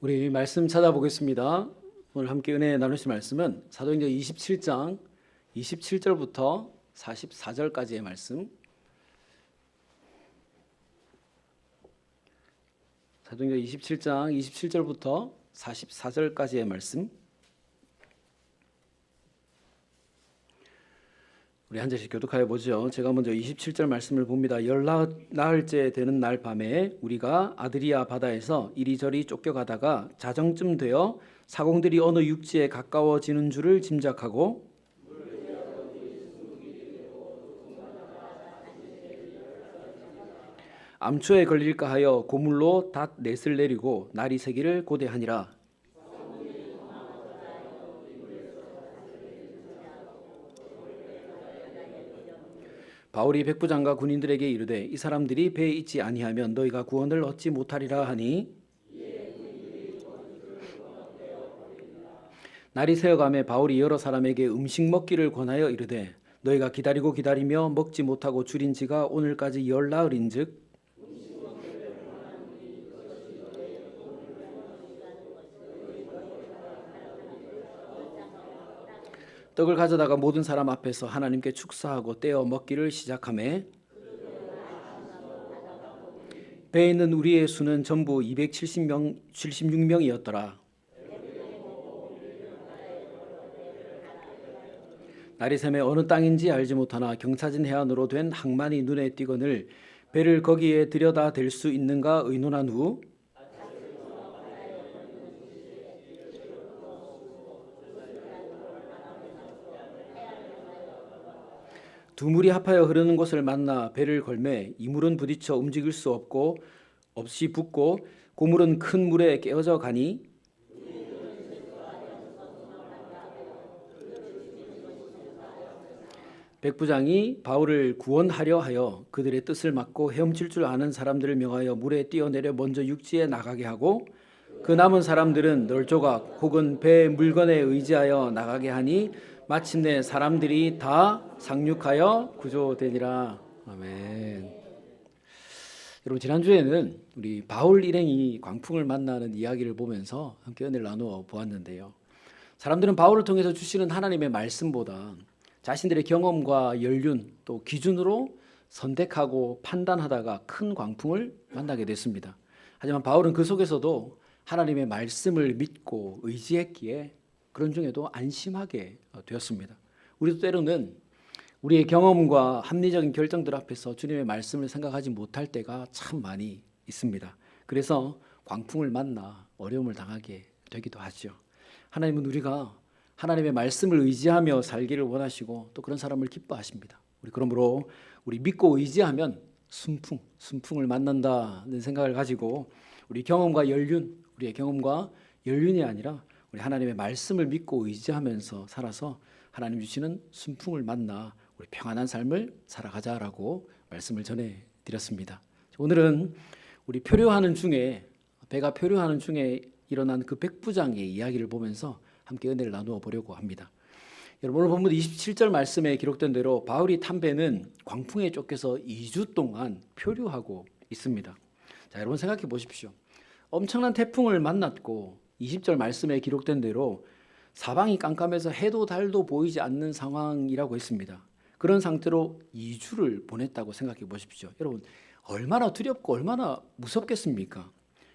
우리 말씀 찾아보겠습니다. 오늘 함께 은혜 나누실 말씀은 사도행전 27장 27절부터 44절까지의 말씀. 사도행전 27장 27절부터 44절까지의 말씀. 우리 한 절씩 교독하여 보죠. 제가 먼저 27절 말씀을 봅니다. 열나흘째 되는 날 밤에 우리가 아드리아 바다에서 이리저리 쫓겨가다가 자정쯤 되어 사공들이 어느 육지에 가까워지는 줄을 짐작하고 암초에 걸릴까 하여 고물로 닷 넷을 내리고 날이 새기를 고대하니라. 바울이 백부장과 군인들에게 이르되 이 사람들이 배에 있지 아니하면 너희가 구원을 얻지 못하리라 하니. 날이 새어가매 바울이 여러 사람에게 음식 먹기를 권하여 이르되 너희가 기다리고 기다리며 먹지 못하고 줄인 지가 오늘까지 열나흘인즉 떡을 가져다가 모든 사람 앞에서 하나님께 축사하고 떼어 먹기를 시작하매 배에 있는 우리의 수는 전부 270명 76명이었더라. 날이 새매 어느 땅인지 알지 못하나 경사진 해안으로 된 항만이 눈에 띄거늘 배를 거기에 들여다 댈 수 있는가 의논한 후 두 물이 합하여 흐르는 곳을 만나 배를 걸매 이 물은 부딪혀 움직일 수 없고 없이 붓고 고물은 큰 물에 깨어져 가니 백부장이 바울을 구원하려 하여 그들의 뜻을 막고 헤엄칠 줄 아는 사람들을 명하여 물에 뛰어내려 먼저 육지에 나가게 하고 그 남은 사람들은 널조각 혹은 배 물건에 의지하여 나가게 하니 마침내 사람들이 다 상륙하여 구조되니라. 아멘. 여러분 지난주에는 우리 바울 일행이 광풍을 만나는 이야기를 보면서 함께 은혜를 나누어 보았는데요. 사람들은 바울을 통해서 주시는 하나님의 말씀보다 자신들의 경험과 연륜 또 기준으로 선택하고 판단하다가 큰 광풍을 만나게 됐습니다. 하지만 바울은 그 속에서도 하나님의 말씀을 믿고 의지했기에 그런 중에도 안심하게 되었습니다. 우리도 때로는 우리의 경험과 합리적인 결정들 앞에서 주님의 말씀을 생각하지 못할 때가 참 많이 있습니다. 그래서 광풍을 만나 어려움을 당하게 되기도 하죠. 하나님은 우리가 하나님의 말씀을 의지하며 살기를 원하시고 또 그런 사람을 기뻐하십니다. 우리 그러므로 우리 믿고 의지하면 순풍, 순풍을 만난다는 생각을 가지고 우리 경험과 연륜, 우리의 경험과 연륜이 아니라 우리 하나님의 말씀을 믿고 의지하면서 살아서 하나님 주시는 순풍을 만나 우리 평안한 삶을 살아가자라고 말씀을 전해 드렸습니다. 오늘은 우리 표류하는 중에 배가 표류하는 중에 일어난 그 백부장의 이야기를 보면서 함께 은혜를 나누어 보려고 합니다. 여러분 오늘 본문 27절 말씀에 기록된 대로 바울이 탄 배는 광풍에 쫓겨서 2주 동안 표류하고 있습니다. 자, 여러분 생각해 보십시오. 엄청난 태풍을 만났고 20절 말씀에 기록된 대로 사방이 깜깜해서 해도 달도 보이지 않는 상황이라고 했습니다. 그런 상태로 2주를 보냈다고 생각해 보십시오. 여러분 얼마나 두렵고 얼마나 무섭겠습니까?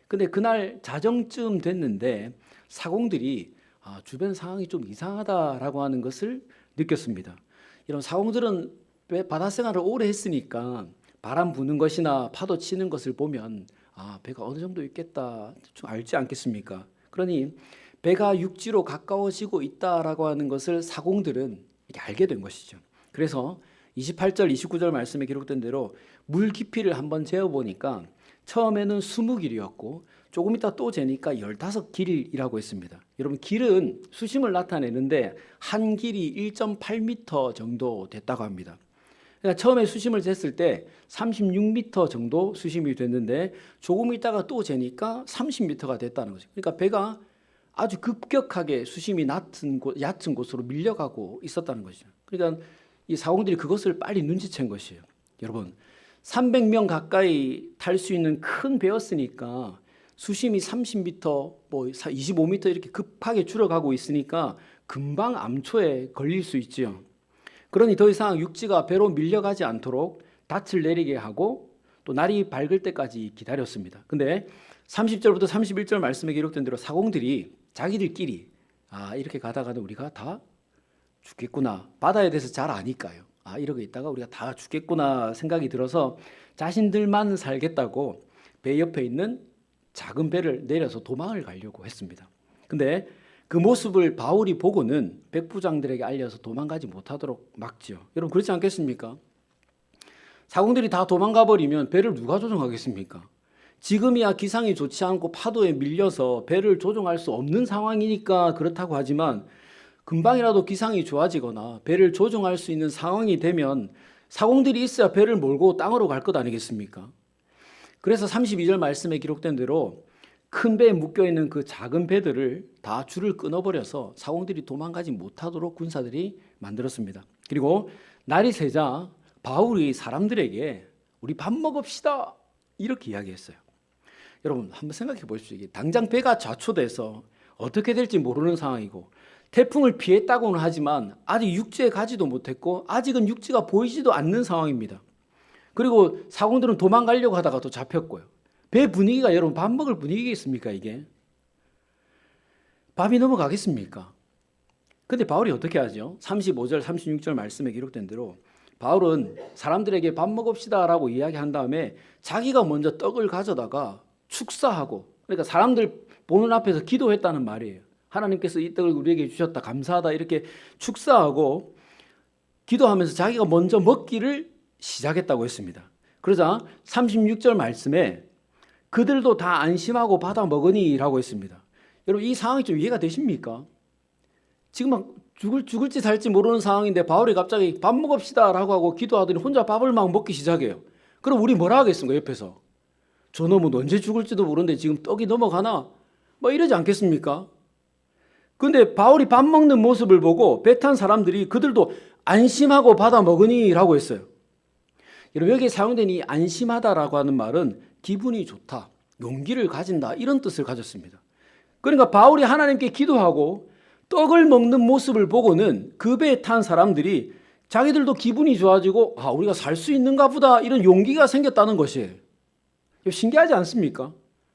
근데 그날 자정쯤 됐는데 사공들이 아, 주변 상황이 좀 이상하다라고 하는 것을 느꼈습니다. 이런 사공들은 바다 생활을 오래 했으니까 바람 부는 것이나 파도 치는 것을 보면 아, 배가 어느 정도 있겠다 좀 알지 않겠습니까? 그러니 배가 육지로 가까워지고 있다라고 하는 것을 사공들은 이렇게 알게 된 것이죠. 그래서 28절, 29절 말씀에 기록된 대로 물 깊이를 한번 재어 보니까 처음에는 20길이었고 조금 있다 또 재니까 15길이라고 했습니다. 여러분 길은 수심을 나타내는데 한 길이 1.8m 정도 됐다고 합니다. 그러니까 처음에 수심을 쟀을 때 36m 정도 수심이 됐는데 조금 있다가 또 재니까 30m가 됐다는 거죠. 그러니까 배가 아주 급격하게 수심이 낮은 곳, 얕은 곳으로 밀려가고 있었다는 거죠. 그러니까 이 사공들이 그것을 빨리 눈치챈 것이에요. 여러분, 300명 가까이 탈 수 있는 큰 배였으니까 수심이 30m, 뭐 25m 이렇게 급하게 줄어가고 있으니까 금방 암초에 걸릴 수 있지요. 그러니 더 이상 육지가 배로 밀려가지 않도록 닻을 내리게 하고 또 날이 밝을 때까지 기다렸습니다. 근데 30절부터 31절 말씀에 기록된 대로 사공들이 자기들끼리 아 이렇게 가다가는 우리가 다 죽겠구나 바다에 대해서 잘 아니까요. 아 이러고 있다가 우리가 다 죽겠구나 생각이 들어서 자신들만 살겠다고 배 옆에 있는 작은 배를 내려서 도망을 가려고 했습니다. 근데 그 모습을 바울이 보고는 백부장들에게 알려서 도망가지 못하도록 막지요. 여러분 그렇지 않겠습니까? 사공들이 다 도망가 버리면 배를 누가 조종하겠습니까? 지금이야 기상이 좋지 않고 파도에 밀려서 배를 조종할 수 없는 상황이니까 그렇다고 하지만 금방이라도 기상이 좋아지거나 배를 조종할 수 있는 상황이 되면 사공들이 있어야 배를 몰고 땅으로 갈 것 아니겠습니까? 그래서 32절 말씀에 기록된 대로 큰 배에 묶여 있는 그 작은 배들을 다 줄을 끊어버려서 사공들이 도망가지 못하도록 군사들이 만들었습니다. 그리고 날이 새자 바울이 사람들에게 우리 밥 먹읍시다 이렇게 이야기했어요. 여러분 한번 생각해 보십시오. 이게 당장 배가 좌초돼서 어떻게 될지 모르는 상황이고 태풍을 피했다고는 하지만 아직 육지에 가지도 못했고 아직은 육지가 보이지도 않는 상황입니다. 그리고 사공들은 도망가려고 하다가 또 잡혔고요. 배 분위기가 여러분 밥 먹을 분위기겠습니까 이게? 밥이 넘어가겠습니까? 근데 바울이 어떻게 하죠? 35절, 36절 말씀에 기록된 대로 바울은 사람들에게 밥 먹읍시다라고 이야기한 다음에 자기가 먼저 떡을 가져다가 축사하고 그러니까 사람들 보는 앞에서 기도했다는 말이에요. 하나님께서 이 떡을 우리에게 주셨다 감사하다 이렇게 축사하고 기도하면서 자기가 먼저 먹기를 시작했다고 했습니다. 그러자 36절 말씀에 그들도 다 안심하고 받아 먹으니라고 했습니다. 여러분 이 상황이 좀 이해가 되십니까? 지금 막 죽을 죽을지 살지 모르는 상황인데 바울이 갑자기 밥 먹읍시다라고 하고 기도하더니 혼자 밥을 막 먹기 시작해요. 그럼 우리 뭐라 하겠습니까 옆에서? 저 놈은 언제 죽을지도 모르는데 지금 떡이 넘어가나? 뭐 이러지 않겠습니까? 근데 바울이 밥 먹는 모습을 보고 배탄 사람들이 그들도 안심하고 받아 먹으니라고 했어요. 여러분 여기에 사용된 이 안심하다라고 하는 말은 기분이 좋다, 용기를 가진다 이런 뜻을 가졌습니다. 그러니까 바울이 하나님께 기도하고 떡을 먹는 모습을 보고는 그 배에 탄 사람들이 자기들도 기분이 좋아지고 아 우리가 살 수 있는가 보다 이런 용기가 생겼다는 것이에요. 신기하지 않습니까?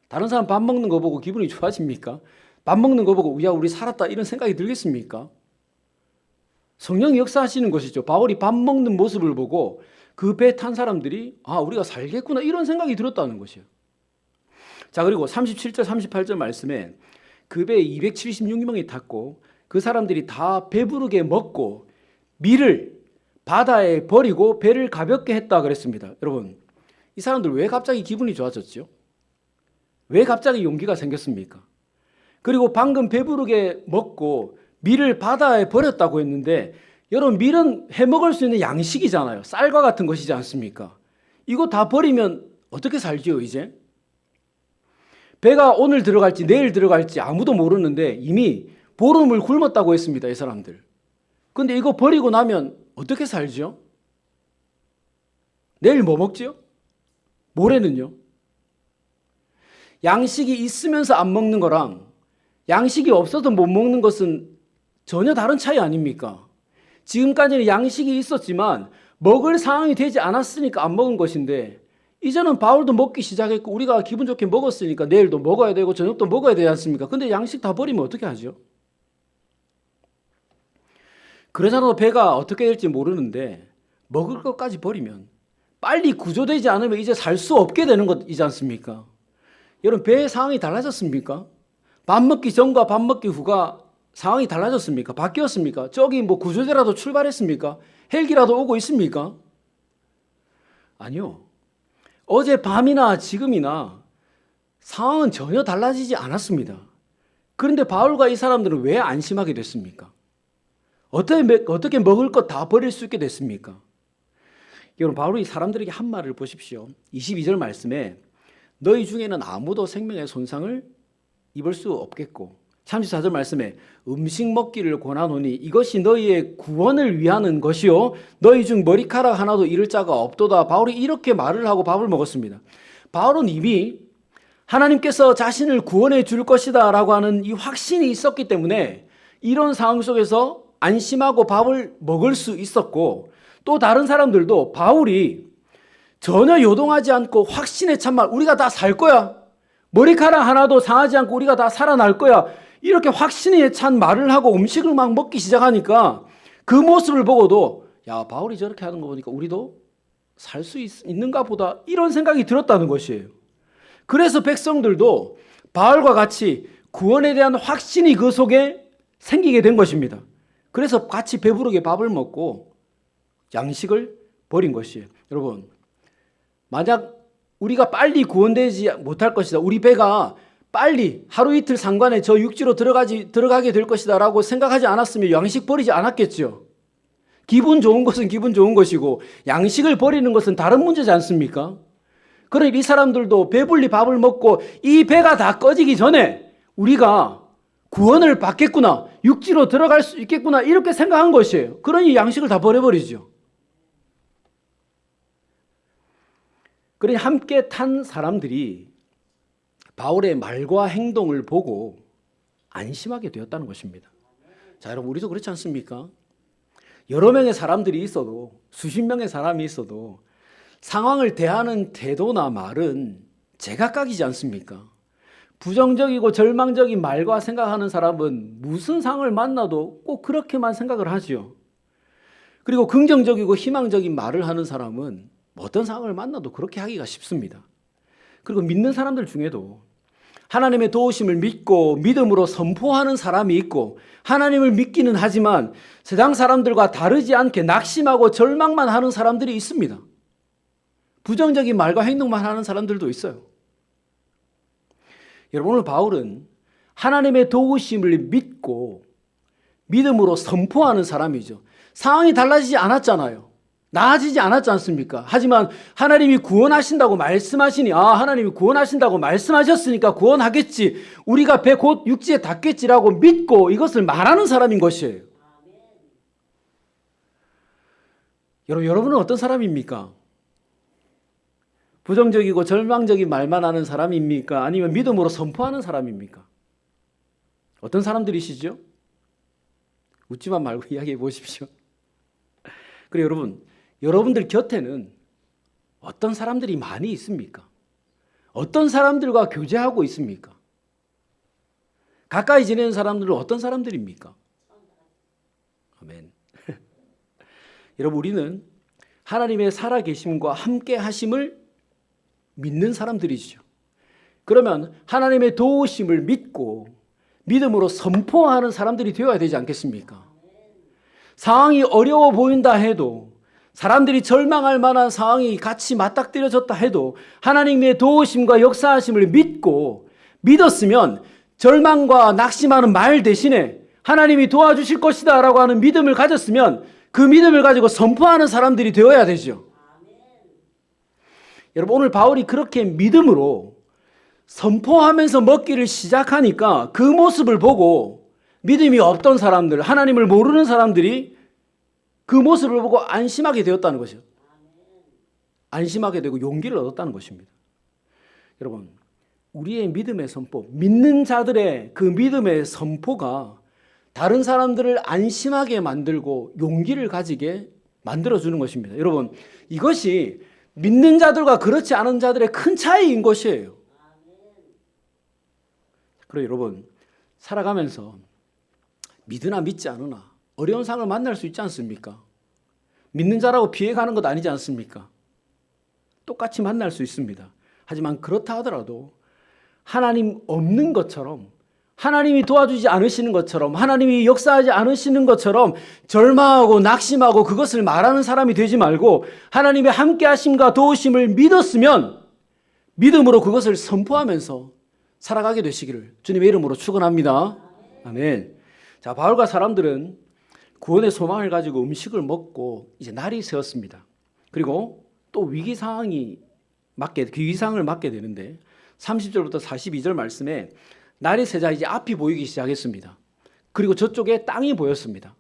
다른 사람 밥 먹는 거 보고 기분이 좋아집니까? 밥 먹는 거 보고 야 우리 살았다 이런 생각이 들겠습니까? 성령이 역사하시는 것이죠. 바울이 밥 먹는 모습을 보고 그 배 탄 사람들이 아 우리가 살겠구나 이런 생각이 들었다는 것이에요. 자 그리고 37절 38절 말씀에 그 배에 276명이 탔고 그 사람들이 다 배부르게 먹고 밀을 바다에 버리고 배를 가볍게 했다 그랬습니다. 여러분 이 사람들 왜 갑자기 기분이 좋아졌죠? 왜 갑자기 용기가 생겼습니까? 그리고 방금 배부르게 먹고 밀을 바다에 버렸다고 했는데 여러분 밀은 해 먹을 수 있는 양식이잖아요. 쌀과 같은 것이지 않습니까? 이거 다 버리면 어떻게 살지요, 이제? 배가 오늘 들어갈지 내일 들어갈지 아무도 모르는데 이미 보름을 굶었다고 했습니다, 이 사람들. 근데 이거 버리고 나면 어떻게 살죠? 내일 뭐 먹지요? 모레는요? 양식이 있으면서 안 먹는 거랑 양식이 없어도 못 먹는 것은 전혀 다른 차이 아닙니까? 지금까지는 양식이 있었지만 먹을 상황이 되지 않았으니까 안 먹은 것인데 이제는 바울도 먹기 시작했고 우리가 기분 좋게 먹었으니까 내일도 먹어야 되고 저녁도 먹어야 되지 않습니까? 근데 양식 다 버리면 어떻게 하죠? 그러잖아도 배가 어떻게 될지 모르는데 먹을 것까지 버리면 빨리 구조되지 않으면 이제 살 수 없게 되는 것이지 않습니까? 여러분 배의 상황이 달라졌습니까? 밥 먹기 전과 밥 먹기 후가 상황이 달라졌습니까? 바뀌었습니까? 저기 뭐 구조대라도 출발했습니까? 헬기라도 오고 있습니까? 아니요. 어제 밤이나 지금이나 상황은 전혀 달라지지 않았습니다. 그런데 바울과 이 사람들은 왜 안심하게 됐습니까? 어떻게, 어떻게 먹을 것 다 버릴 수 있게 됐습니까? 여러분, 바울이 사람들에게 한 말을 보십시오. 22절 말씀에 너희 중에는 아무도 생명의 손상을 입을 수 없겠고 34절 말씀에 음식 먹기를 권하노니 이것이 너희의 구원을 위하는 것이요 너희 중 머리카락 하나도 잃을 자가 없도다 바울이 이렇게 말을 하고 밥을 먹었습니다 바울은 이미 하나님께서 자신을 구원해 줄 것이다라고 하는 이 확신이 있었기 때문에 이런 상황 속에서 안심하고 밥을 먹을 수 있었고 또 다른 사람들도 바울이 전혀 요동하지 않고 확신에 찬말 우리가 다 살 거야. 머리카락 하나도 상하지 않고 우리가 다 살아날 거야. 이렇게 확신에 찬 말을 하고 음식을 막 먹기 시작하니까 그 모습을 보고도 야 바울이 저렇게 하는 거 보니까 우리도 살 수 있는가 보다 이런 생각이 들었다는 것이에요. 그래서 백성들도 바울과 같이 구원에 대한 확신이 그 속에 생기게 된 것입니다. 그래서 같이 배부르게 밥을 먹고 양식을 버린 것이에요. 여러분, 만약 우리가 빨리 구원되지 못할 것이다. 우리 배가 빨리 하루 이틀 상관에 저 육지로 들어가지 들어가게 될 것이다 라고 생각하지 않았으면 양식 버리지 않았겠죠. 기분 좋은 것은 기분 좋은 것이고 양식을 버리는 것은 다른 문제지 않습니까? 그러니 이 사람들도 배불리 밥을 먹고 이 배가 다 꺼지기 전에 우리가 구원을 받겠구나, 육지로 들어갈 수 있겠구나 이렇게 생각한 것이에요. 그러니 양식을 다 버려버리죠. 그러니 함께 탄 사람들이 바울의 말과 행동을 보고 안심하게 되었다는 것입니다. 자, 여러분 우리도 그렇지 않습니까? 여러 명의 사람들이 있어도 수십 명의 사람이 있어도 상황을 대하는 태도나 말은 제각각이지 않습니까? 부정적이고 절망적인 말과 생각하는 사람은 무슨 상을 만나도 꼭 그렇게만 생각을 하지요. 그리고 긍정적이고 희망적인 말을 하는 사람은 어떤 상황을 만나도 그렇게 하기가 쉽습니다. 그리고 믿는 사람들 중에도 하나님의 도우심을 믿고 믿음으로 선포하는 사람이 있고 하나님을 믿기는 하지만 세상 사람들과 다르지 않게 낙심하고 절망만 하는 사람들이 있습니다. 부정적인 말과 행동만 하는 사람들도 있어요. 여러분 오늘 바울은 하나님의 도우심을 믿고 믿음으로 선포하는 사람이죠. 상황이 달라지지 않았잖아요. 나아지지 않았지 않습니까? 하지만 하나님이 구원하신다고 말씀하시니, 아, 하나님이 구원하신다고 말씀하셨으니까 구원하겠지. 우리가 배 곧 육지에 닿겠지라고 믿고 이것을 말하는 사람인 것이에요. 여러분, 여러분은 어떤 사람입니까? 부정적이고 절망적인 말만 하는 사람입니까? 아니면 믿음으로 선포하는 사람입니까? 어떤 사람들이시죠? 웃지만 말고 이야기해 보십시오. 그리고 여러분, 여러분들 곁에는 어떤 사람들이 많이 있습니까? 어떤 사람들과 교제하고 있습니까? 가까이 지내는 사람들은 어떤 사람들입니까? 아멘. 여러분, 우리는 하나님의 살아계심과 함께 하심을 믿는 사람들이죠. 그러면 하나님의 도우심을 믿고 믿음으로 선포하는 사람들이 되어야 되지 않겠습니까? 상황이 어려워 보인다 해도 사람들이 절망할 만한 상황이 같이 맞닥뜨려졌다 해도 하나님의 도우심과 역사하심을 믿고 믿었으면 절망과 낙심하는 말 대신에 하나님이 도와주실 것이다 라고 하는 믿음을 가졌으면 그 믿음을 가지고 선포하는 사람들이 되어야 되죠. 여러분 오늘 바울이 그렇게 믿음으로 선포하면서 먹기를 시작하니까 그 모습을 보고 믿음이 없던 사람들, 하나님을 모르는 사람들이 그 모습을 보고 안심하게 되었다는 것이죠. 안심하게 되고 용기를 얻었다는 것입니다. 여러분, 우리의 믿음의 선포, 믿는 자들의 그 믿음의 선포가 다른 사람들을 안심하게 만들고 용기를 가지게 만들어주는 것입니다. 여러분, 이것이 믿는 자들과 그렇지 않은 자들의 큰 차이인 것이에요. 그리고 여러분, 살아가면서 믿으나 믿지 않으나 어려운 상을 만날 수 있지 않습니까? 믿는 자라고 피해가는 것 아니지 않습니까? 똑같이 만날 수 있습니다. 하지만 그렇다 하더라도 하나님 없는 것처럼 하나님이 도와주지 않으시는 것처럼 하나님이 역사하지 않으시는 것처럼 절망하고 낙심하고 그것을 말하는 사람이 되지 말고 하나님의 함께 하심과 도우심을 믿었으면 믿음으로 그것을 선포하면서 살아가게 되시기를 주님의 이름으로 축원합니다. 아멘. 자, 바울과 사람들은 구원의 소망을 가지고 음식을 먹고 이제 날이 새었습니다. 그리고 또 위기 상황이 맞게 그 위기 상황을 맞게 되는데 30절부터 42절 말씀에 날이 새자 이제 앞이 보이기 시작했습니다. 그리고 저쪽에 땅이 보였습니다.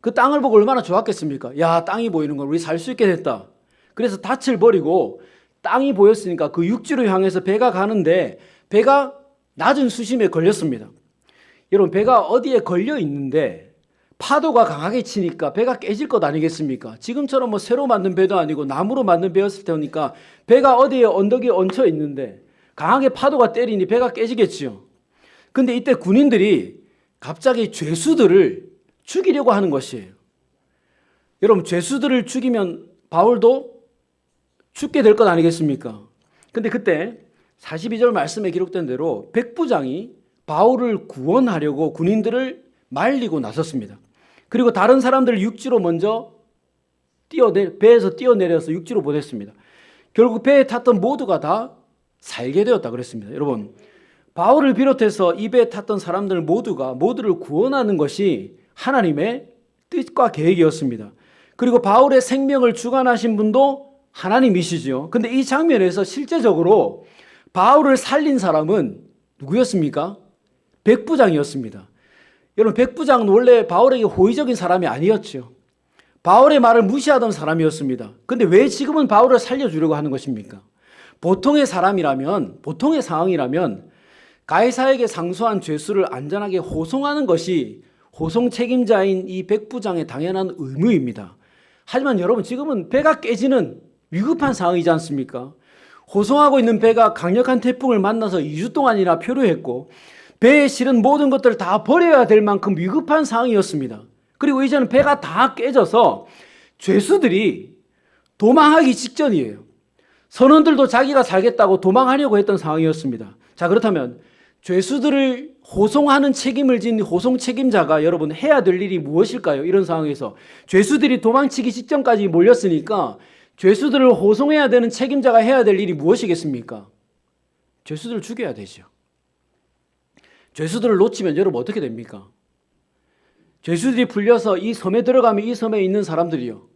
그 땅을 보고 얼마나 좋았겠습니까? 야, 땅이 보이는 걸 우리 살 수 있게 됐다. 그래서 닻을 버리고 땅이 보였으니까 그 육지로 향해서 배가 가는데 배가 낮은 수심에 걸렸습니다. 여러분 배가 어디에 걸려 있는데 파도가 강하게 치니까 배가 깨질 것 아니겠습니까? 지금처럼 뭐 새로 만든 배도 아니고 나무로 만든 배였을 테니까 배가 어디에 언덕에 얹혀 있는데 강하게 파도가 때리니 배가 깨지겠지요. 근데 이때 군인들이 갑자기 죄수들을 죽이려고 하는 것이에요. 여러분 죄수들을 죽이면 바울도 죽게 될 것 아니겠습니까? 근데 그때 42절 말씀에 기록된 대로 백부장이 바울을 구원하려고 군인들을 말리고 나섰습니다. 그리고 다른 사람들을 육지로 먼저 뛰어내 배에서 뛰어내려서 육지로 보냈습니다. 결국 배에 탔던 모두가 다 살게 되었다 그랬습니다. 여러분 바울을 비롯해서 이 배에 탔던 사람들 모두가 모두를 구원하는 것이 하나님의 뜻과 계획이었습니다. 그리고 바울의 생명을 주관하신 분도 하나님이시죠. 근데 이 장면에서 실제적으로 바울을 살린 사람은 누구였습니까? 백부장이었습니다. 여러분, 백부장은 원래 바울에게 호의적인 사람이 아니었죠. 바울의 말을 무시하던 사람이었습니다. 근데 왜 지금은 바울을 살려주려고 하는 것입니까? 보통의 사람이라면, 보통의 상황이라면, 가이사에게 상소한 죄수를 안전하게 호송하는 것이 호송 책임자인 이 백부장의 당연한 의무입니다. 하지만 여러분, 지금은 배가 깨지는 위급한 상황이지 않습니까? 호송하고 있는 배가 강력한 태풍을 만나서 2주 동안이나 표류했고 배에 실은 모든 것들을 다 버려야 될 만큼 위급한 상황이었습니다. 그리고 이제는 배가 다 깨져서 죄수들이 도망하기 직전이에요. 선원들도 자기가 살겠다고 도망하려고 했던 상황이었습니다. 자, 그렇다면 죄수들을 호송하는 책임을 진 호송 책임자가 여러분 해야 될 일이 무엇일까요? 이런 상황에서 죄수들이 도망치기 직전까지 몰렸으니까 죄수들을 호송해야 되는 책임자가 해야 될 일이 무엇이겠습니까? 죄수들을 죽여야 되죠. 죄수들을 놓치면 여러분 어떻게 됩니까? 죄수들이 풀려서 이 섬에 들어가면 이 섬에 있는 사람들이요.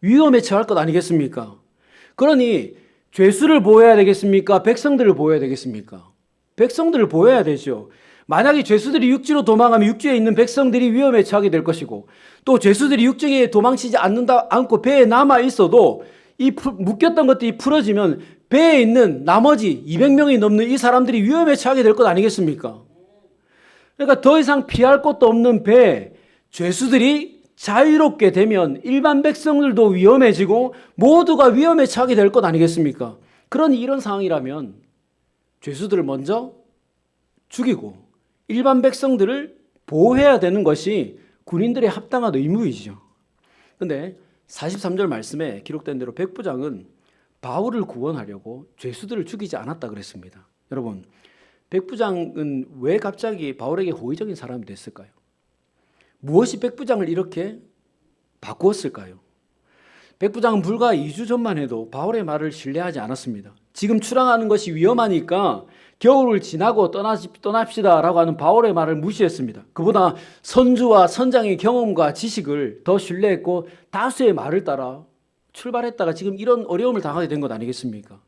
위험에 처할 것 아니겠습니까? 그러니 죄수를 보호해야 되겠습니까? 백성들을 보호해야 되겠습니까? 백성들을 보호해야 되죠. 만약에 죄수들이 육지로 도망하면 육지에 있는 백성들이 위험에 처하게 될 것이고 또 죄수들이 육지에 도망치지 않는다 않고 배에 남아 있어도 이 묶였던 것들이 풀어지면 배에 있는 나머지 200명이 넘는 이 사람들이 위험에 처하게 될 것 아니겠습니까? 그러니까 더 이상 피할 곳도 없는 배 죄수들이 자유롭게 되면 일반 백성들도 위험해지고 모두가 위험에 처하게 될 것 아니겠습니까? 그런 이런 상황이라면 죄수들을 먼저 죽이고 일반 백성들을 보호해야 되는 것이 군인들의 합당한 의무이죠. 근데 43절 말씀에 기록된 대로 백부장은 바울을 구원하려고 죄수들을 죽이지 않았다 그랬습니다. 여러분, 백부장은 왜 갑자기 바울에게 호의적인 사람이 됐을까요? 무엇이 백부장을 이렇게 바꾸었을까요? 백부장은 불과 2주 전만 해도 바울의 말을 신뢰하지 않았습니다. 지금 출항하는 것이 위험하니까 겨울을 지나고 떠납시다 라고 하는 바울의 말을 무시했습니다. 그보다 선주와 선장의 경험과 지식을 더 신뢰했고 다수의 말을 따라 출발했다가 지금 이런 어려움을 당하게 된 것 아니겠습니까?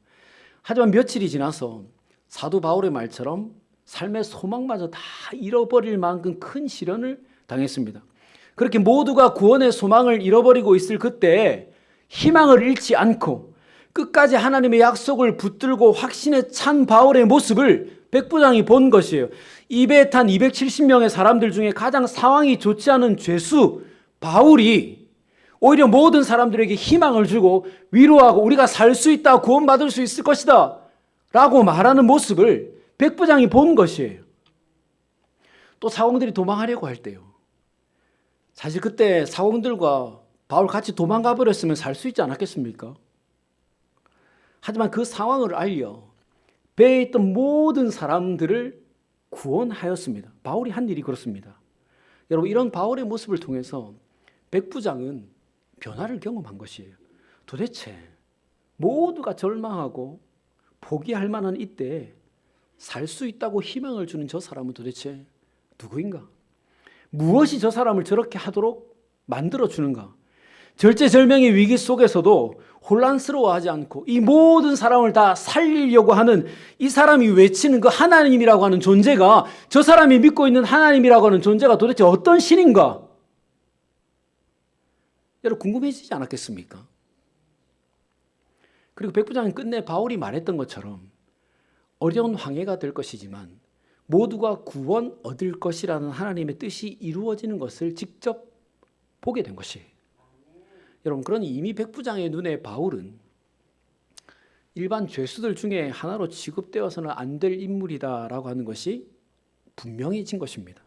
하지만 며칠이 지나서 사도 바울의 말처럼 삶의 소망마저 다 잃어버릴 만큼 큰 시련을 당했습니다. 그렇게 모두가 구원의 소망을 잃어버리고 있을 그때 희망을 잃지 않고 끝까지 하나님의 약속을 붙들고 확신에 찬 바울의 모습을 백부장이 본 것이에요. 입에 탄 270명의 사람들 중에 가장 상황이 좋지 않은 죄수 바울이 오히려 모든 사람들에게 희망을 주고 위로하고 우리가 살 수 있다, 구원받을 수 있을 것이다 라고 말하는 모습을 백부장이 본 것이에요. 또 사공들이 도망하려고 할 때요. 사실 그때 사공들과 바울 같이 도망가 버렸으면 살 수 있지 않았겠습니까? 하지만 그 상황을 알려 배에 있던 모든 사람들을 구원하였습니다. 바울이 한 일이 그렇습니다. 여러분 이런 바울의 모습을 통해서 백부장은 변화를 경험한 것이에요. 도대체 모두가 절망하고 포기할 만한 이때 살 수 있다고 희망을 주는 저 사람은 도대체 누구인가? 무엇이 저 사람을 저렇게 하도록 만들어 주는가? 절제절명의 위기 속에서도 혼란스러워하지 않고 이 모든 사람을 다 살리려고 하는 이 사람이 외치는 그 하나님이라고 하는 존재가 저 사람이 믿고 있는 하나님이라고 하는 존재가 도대체 어떤 신인가? 여러분 궁금해지지 않았겠습니까? 그리고 백부장은 끝내 바울이 말했던 것처럼 어려운 황해가 될 것이지만 모두가 구원 얻을 것이라는 하나님의 뜻이 이루어지는 것을 직접 보게 된 것이에요. 여러분 그러니 이미 백부장의 눈에 바울은 일반 죄수들 중에 하나로 취급되어서는 안 될 인물이다라고 하는 것이 분명해진 것입니다.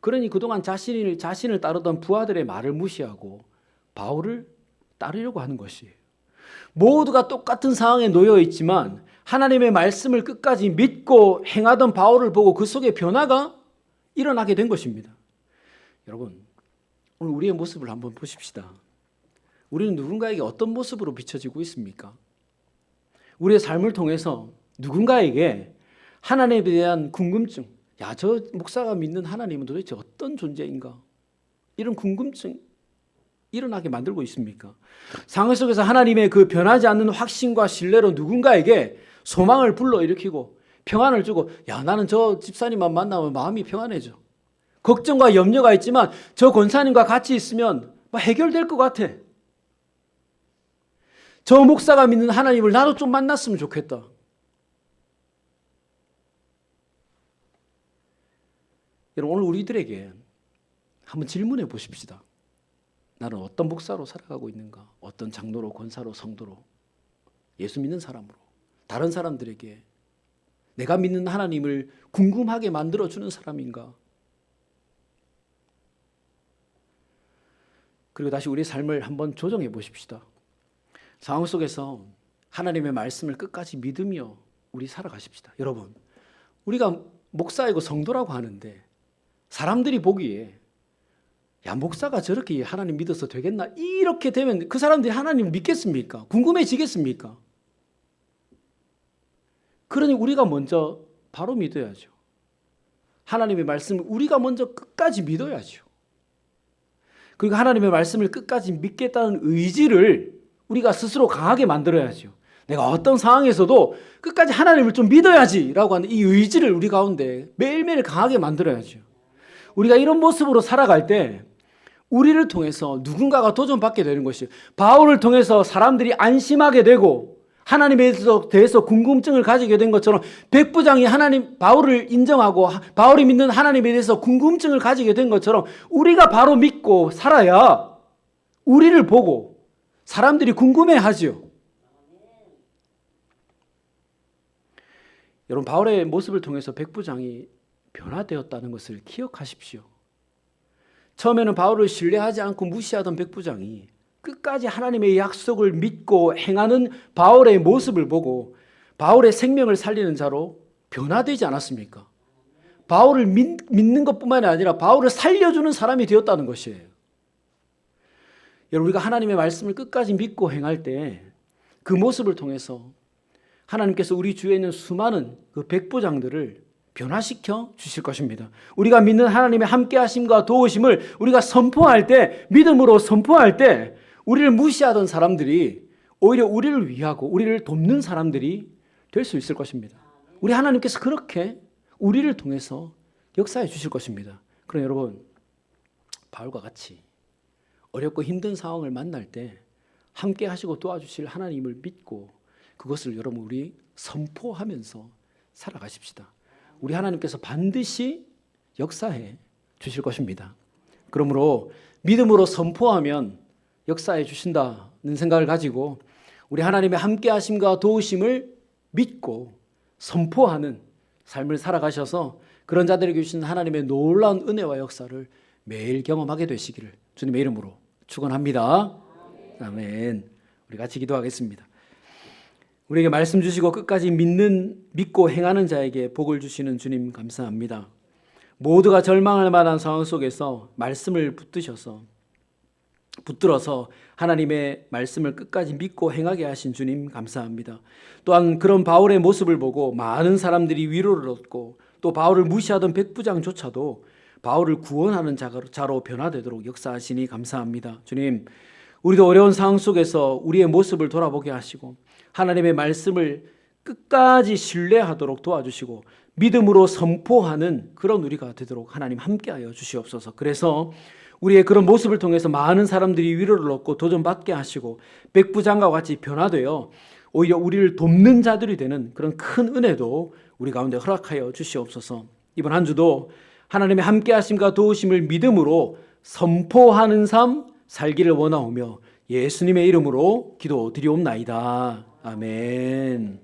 그러니 그동안 자신을 자신을 따르던 부하들의 말을 무시하고 바울을 따르려고 하는 것이에요. 모두가 똑같은 상황에 놓여 있지만 하나님의 말씀을 끝까지 믿고 행하던 바울을 보고 그 속에 변화가 일어나게 된 것입니다. 여러분, 오늘 우리의 모습을 한번 보십시다. 우리는 누군가에게 어떤 모습으로 비춰지고 있습니까? 우리의 삶을 통해서 누군가에게 하나님에 대한 궁금증, 야, 저 목사가 믿는 하나님은 도대체 어떤 존재인가? 이런 궁금증 일어나게 만들고 있습니까? 상황 속에서 하나님의 그 변하지 않는 확신과 신뢰로 누군가에게 소망을 불러일으키고 평안을 주고 야 나는 저 집사님만 만나면 마음이 평안해져. 걱정과 염려가 있지만 저 권사님과 같이 있으면 막 해결될 것 같아. 저 목사가 믿는 하나님을 나도 좀 만났으면 좋겠다. 여러분 오늘 우리들에게 한번 질문해 보십시다. 나는 어떤 목사로 살아가고 있는가? 어떤 장로로, 권사로, 성도로, 예수 믿는 사람으로, 다른 사람들에게 내가 믿는 하나님을 궁금하게 만들어 주는 사람인가? 그리고 다시 우리 삶을 한번 조정해 보십시다. 상황 속에서 하나님의 말씀을 끝까지 믿으며 우리 살아가십시다. 여러분, 우리가 목사이고 성도라고 하는데 사람들이 보기에 야 목사가 저렇게 하나님 믿어서 되겠나 이렇게 되면 그 사람들이 하나님 믿겠습니까? 궁금해지겠습니까? 그러니 우리가 먼저 바로 믿어야죠. 하나님의 말씀을 우리가 먼저 끝까지 믿어야죠. 그리고 하나님의 말씀을 끝까지 믿겠다는 의지를 우리가 스스로 강하게 만들어야죠. 내가 어떤 상황에서도 끝까지 하나님을 좀 믿어야지라고 하는 이 의지를 우리 가운데 매일매일 강하게 만들어야죠. 우리가 이런 모습으로 살아갈 때 우리를 통해서 누군가가 도전받게 되는 것이 바울을 통해서 사람들이 안심하게 되고 하나님에 대해서 궁금증을 가지게 된 것처럼 백부장이 하나님 바울을 인정하고 바울이 믿는 하나님에 대해서 궁금증을 가지게 된 것처럼 우리가 바로 믿고 살아야 우리를 보고 사람들이 궁금해 하지요. 여러분 바울의 모습을 통해서 백부장이 변화되었다는 것을 기억하십시오. 처음에는 바울을 신뢰하지 않고 무시하던 백부장이 끝까지 하나님의 약속을 믿고 행하는 바울의 모습을 보고 바울의 생명을 살리는 자로 변화되지 않았습니까? 바울을 믿, 는 것뿐만 아니라 바울을 살려주는 사람이 되었다는 것이에요. 여러분 우리가 하나님의 말씀을 끝까지 믿고 행할 때 그 모습을 통해서 하나님께서 우리 주위에 있는 수많은 그 백부장들을 변화시켜 주실 것입니다. 우리가 믿는 하나님의 함께 하심과 도우심을 우리가 선포할 때 믿음으로 선포할 때 우리를 무시하던 사람들이 오히려 우리를 위하고 우리를 돕는 사람들이 될 수 있을 것입니다. 우리 하나님께서 그렇게 우리를 통해서 역사해 주실 것입니다. 그럼 여러분 바울과 같이 어렵고 힘든 상황을 만날 때 함께 하시고 도와주실 하나님을 믿고 그것을 여러분 우리 선포하면서 살아가십시다. 우리 하나님께서 반드시 역사해 주실 것입니다. 그러므로 믿음으로 선포하면 역사해 주신다는 생각을 가지고 우리 하나님의 함께 하심과 도우심을 믿고 선포하는 삶을 살아가셔서 그런 자들에게 주신 하나님의 놀라운 은혜와 역사를 매일 경험하게 되시기를 주님의 이름으로 축원합니다. 아멘. 우리 같이 기도하겠습니다. 우리에게 말씀 주시고 끝까지 믿는 믿고 행하는 자에게 복을 주시는 주님 감사합니다. 모두가 절망할 만한 상황 속에서 말씀을 붙드셔서 붙들어서 하나님의 말씀을 끝까지 믿고 행하게 하신 주님 감사합니다. 또한 그런 바울의 모습을 보고 많은 사람들이 위로를 얻고 또 바울을 무시하던 백부장조차도 바울을 구원하는 자로 변화되도록 역사하시니 감사합니다. 주님, 우리도 어려운 상황 속에서 우리의 모습을 돌아보게 하시고 하나님의 말씀을 끝까지 신뢰하도록 도와주시고 믿음으로 선포하는 그런 우리가 되도록 하나님 함께하여 주시옵소서. 그래서 우리의 그런 모습을 통해서 많은 사람들이 위로를 얻고 도전받게 하시고 백부장과 같이 변화되어 오히려 우리를 돕는 자들이 되는 그런 큰 은혜도 우리 가운데 허락하여 주시옵소서. 이번 한 주도 하나님의 함께 하심과 도우심을 믿음으로 선포하는 삶 살기를 원하오며 예수님의 이름으로 기도드리옵나이다. 아멘.